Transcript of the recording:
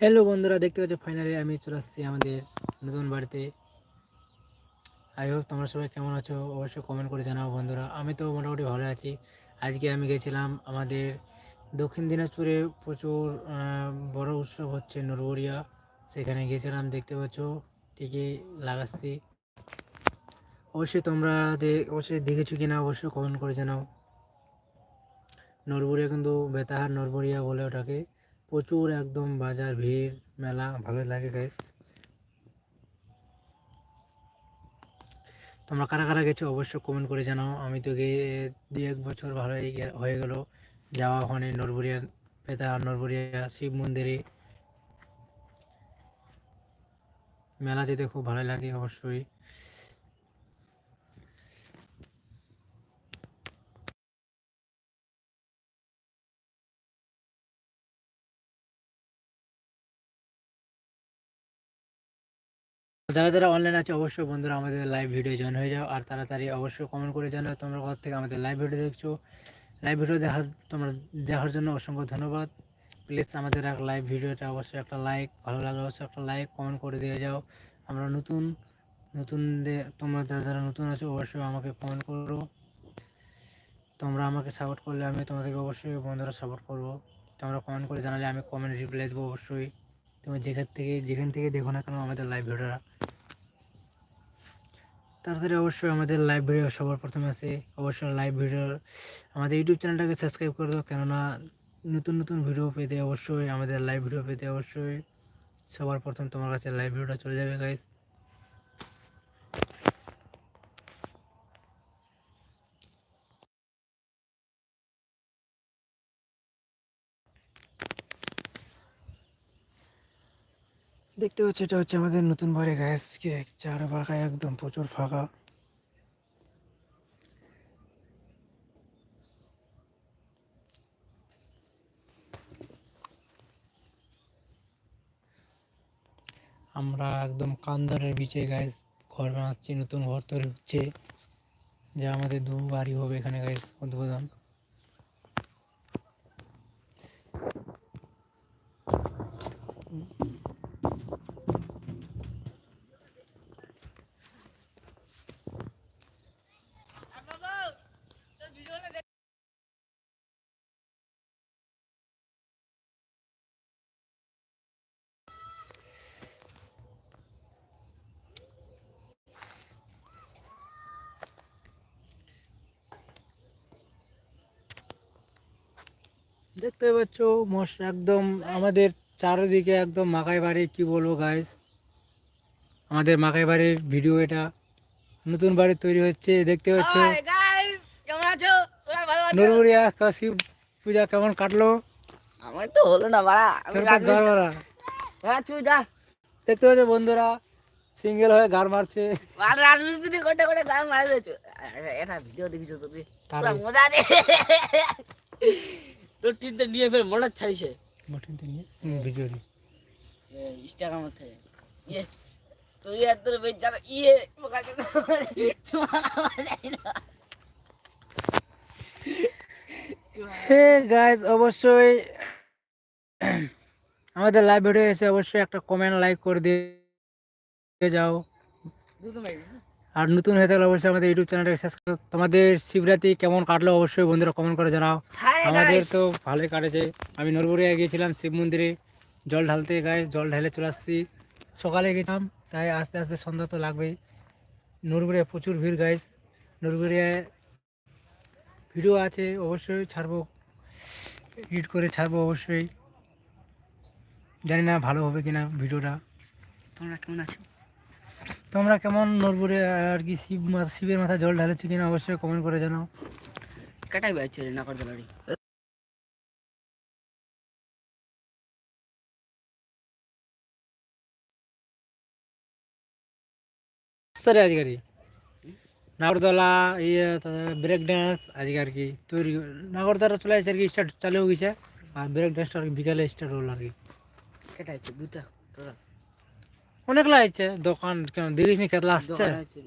Hello বন্ধুরা, দেখতে পাচ্ছ ফাইনালি আমি চলে আসছি আমাদের নতুন বাড়িতে। আই হোপ তোমরা সবাই কেমন আছো? অবশ্যই কমেন্ট করে জানাও বন্ধুরা। আমি তো মোটামুটি ভালো আছি। আজকে আমি গেছিলাম আমাদের দক্ষিণ দিনাজপুরে প্রচুর বড় উৎসব হচ্ছে নরবরিয়া সেখানে গেছিলাম, দেখতে পাচ্ছ টিকি লাগাচ্ছি। অবশ্যই তোমরা অবশ্যই দেখেছ কিনা, অবশ্যই কমেন্ট করে জানাও। নরবরিয়া কিন্তু বেতাহার নরবরিয়া বলে ওটাকে। প্রচুর একদম বাজার, ভিড়, মেলা ভালো লাগে গাইস তোমরা কারা কারা গেছো অবশ্যই কমেন্ট করে জানাও। আমি তো গিয়ে দু এক বছর ভালোই গে- হয়ে গেল। যাওয়া ওখানে নরবরিয়া বেতাহার নরবরিয়া শিব মন্দিরে। মেলা যেতে খুব ভালো লাগে অবশ্যই। যারা যারা অনলাইন আছে, অবশ্যই বন্ধুরা আমাদের লাইভ ভিডিও জয়েন হয়ে যাও। আর তাড়াতাড়ি অবশ্যই কমেন্ট করে জানাও তোমরা কোথা থেকে আমাদের লাইভ ভিডিও দেখছ। লাইভ ভিডিও দেখার তোমরা দেখার জন্য অসংখ্য ধন্যবাদ। প্লিজ আমাদের এক লাইভ ভিডিওটা অবশ্যই একটা লাইক ভালো লাগলে অবশ্যই একটা লাইক কমেন্ট করে দিয়ে যাও। আমরা নতুন নতুনদের তোমরা যারা যারা নতুন আছো, অবশ্যই আমাকে কমেন্ট করো। তোমরা আমাকে সাপোর্ট করলে আমি তোমাদেরকে অবশ্যই বন্ধুরা সাপোর্ট করব। তোমরা কমেন্ট করে জানালে আমি কমেন্ট রিপ্লাই দেবো অবশ্যই। তুমি যেখান থেকে যেখান থেকে দেখো না কেন আমাদের লাইভ ভিডিওটা তাড়াতাড়ি অবশ্যই আমাদের লাইভ ভিডিও সবার প্রথমে আছে। অবশ্যই লাইভ ভিডিও আমাদের ইউটিউব চ্যানেলটাকে সাবস্ক্রাইব করে দাও। কেননা নতুন নতুন ভিডিও পেতে অবশ্যই আমাদের লাইভ ভিডিও পেতে অবশ্যই সবার প্রথম তোমার কাছে লাইভ ভিডিওটা চলে যাবে গাইস দেখতে পাচ্ছি, এটা হচ্ছে আমাদের নতুন বাড়ি গ্যাস চার ফাঁকা একদম প্রচুর ফাঁকা। আমরা একদম কান্দারের বিচে গাইস ঘর বানাচ্ছি, নতুন ঘর তৈরি হচ্ছে। যা আমাদের দু বাড়ি হবে এখানে গাইস উদ্বোধন। দেখতে পাচ্ছ মশ একদম আমাদের চারিদিকে একদম মাকাই বাড়ি কি বলব গাইস আমাদের মাকাই বাড়ির ভিডিও এটা। নতুন বাড়ি তৈরি হচ্ছে দেখতে পাচ্ছ। নরবরিয়া কাশি পূজা কেমন কাটলো? আমার তো হলো না বাড়া গার। হ্যাঁ তুই যা। দেখতে পাচ্ছ বন্ধুরা সিঙ্গেল হয়ে গার মারছে। আর রাজমিস্ত্রি কোটে কোটে গান মারি দিয়েছ। এটা ভিডিও দেখিছো তুমি? মজা দে তোর টিনতে নিয়ে ফের মনে ছাড়িছে। মটন তো নিয়ে? ভিডিও রে ইনস্টাগ্রাম থেকে। ইয়ে তুই আর তোর বেচারা ইয়ে বোকাতে হে গাইজ অবশ্যই আমাদের লাইভ ভিডিও এসে অবশ্যই একটা কমেন্ট লাইক করে দিয়ে যাও। আর নতুন হয়ে থাকলে অবশ্যই আমাদের ইউটিউব চ্যানেলটাকে সাবস্ক্রাইব তোমাদের শিবরাত্রি কেমন কাটলো অবশ্যই বন্ধুরা কমেন্ট করে জানাও। আমাদের তো ভালোই কাটেছে। আমি নরবরিয়া গিয়েছিলাম শিব মন্দিরে। জল ঢালতে গায়ে জল ঢালে চলে আসছি। সকালে গেছিলাম তাই আস্তে আস্তে সন্ধ্যা তো লাগবেই। নরবরিয়া প্রচুর ভিড় গাইস নরবরিয়ায় ভিডিও আছে অবশ্যই ছাড়বো। এডিট করে ছাড়বো অবশ্যই। জানি না ভালো হবে কিনা ভিডিওটা। তোমরা কেমন আছো? তোমরা কেমন নরবরে আর কি শিব শিবের মাথায় জল ঢালেছো কিনা অবশ্যই কমেন্ট করে জানাও। কাটাই বাইছে না করতে পারি স্যার আজকে আর কি। নাগরদোলা ইয়ে ব্রেক ড্যান্স আজকে আর কি তৈরি নাগরদোলা চলে আসছে আর কি স্টার্ট চালু হয়ে গেছে। আর ব্রেক ড্যান্সটা আর কি বিকালে স্টার্ট হলো আর কি। কাটাই দুটা তোরা। অনেক লাগছে দোকান কেন দেখিস নি কেতলা আসছে দোকান আছে